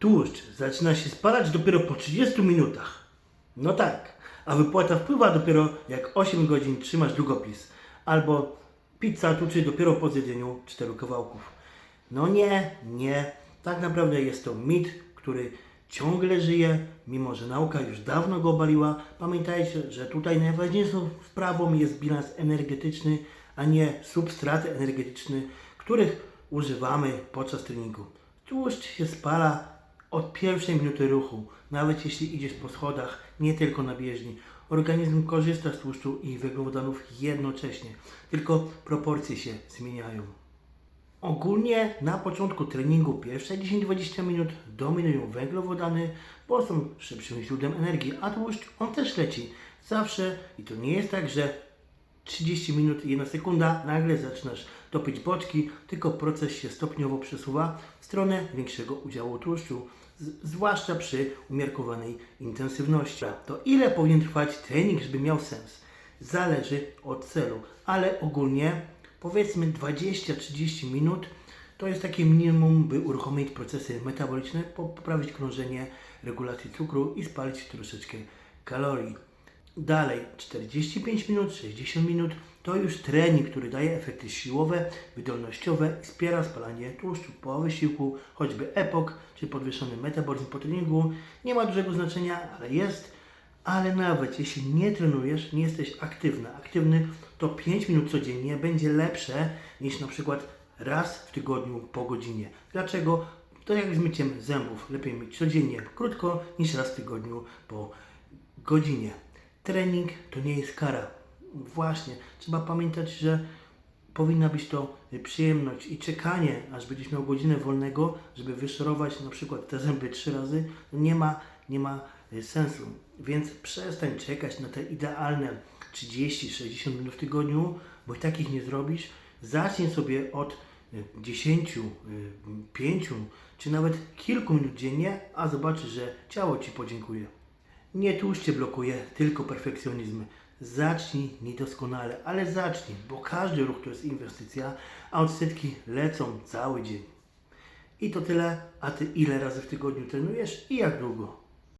Tłuszcz zaczyna się spalać dopiero po 30 minutach. No tak, a wypłata wpływa dopiero jak 8 godzin trzymasz długopis. Albo pizza tuczy dopiero po zjedzeniu czteru kawałków. No nie, nie. Tak naprawdę jest to mit, który ciągle żyje, mimo że nauka już dawno go obaliła. Pamiętajcie, że tutaj najważniejszą sprawą jest bilans energetyczny, a nie substrat energetyczny, których używamy podczas treningu. Tłuszcz się spala od pierwszej minuty ruchu, nawet jeśli idziesz po schodach, nie tylko na bieżni. Organizm korzysta z tłuszczu i węglowodanów jednocześnie, tylko proporcje się zmieniają. Ogólnie na początku treningu pierwsze 10-20 minut dominują węglowodany, bo są szybszym źródłem energii, a tłuszcz on też leci. Zawsze i to nie jest tak, że 30 minut i 1 sekunda nagle zaczynasz topić boczki, tylko proces się stopniowo przesuwa w stronę większego udziału tłuszczu, zwłaszcza przy umiarkowanej intensywności. To ile powinien trwać trening, żeby miał sens? Zależy od celu, ale ogólnie powiedzmy 20-30 minut to jest takie minimum, by uruchomić procesy metaboliczne, po- poprawić krążenie, regulację cukru i spalić troszeczkę kalorii. Dalej 45 minut, 60 minut to już trening, który daje efekty siłowe, wydolnościowe i wspiera spalanie tłuszczu po wysiłku, choćby epok czy podwyższony metabolizm po treningu. Nie ma dużego znaczenia, ale jest. Ale nawet jeśli nie trenujesz, nie jesteś aktywna, aktywny, to 5 minut codziennie będzie lepsze niż na przykład raz w tygodniu po godzinie. Dlaczego? To jak z myciem zębów. Lepiej mieć codziennie krótko niż raz w tygodniu po godzinie. Trening to nie jest kara. Właśnie, trzeba pamiętać, że powinna być to przyjemność i czekanie, aż będziesz miał godzinę wolnego, żeby wyszorować na przykład te zęby trzy razy, nie ma, nie ma y, sensu. Więc przestań czekać na te idealne 30-60 minut w tygodniu, bo i takich nie zrobisz. Zacznij sobie od y, 10, y, 5 czy nawet kilku minut dziennie, a zobaczysz, że ciało Ci podziękuje. Nie tłuszcz cię blokuje, tylko perfekcjonizm. Zacznij niedoskonale, ale zacznij, bo każdy ruch to jest inwestycja, a odsetki lecą cały dzień. I to tyle, a ty ile razy w tygodniu trenujesz i jak długo?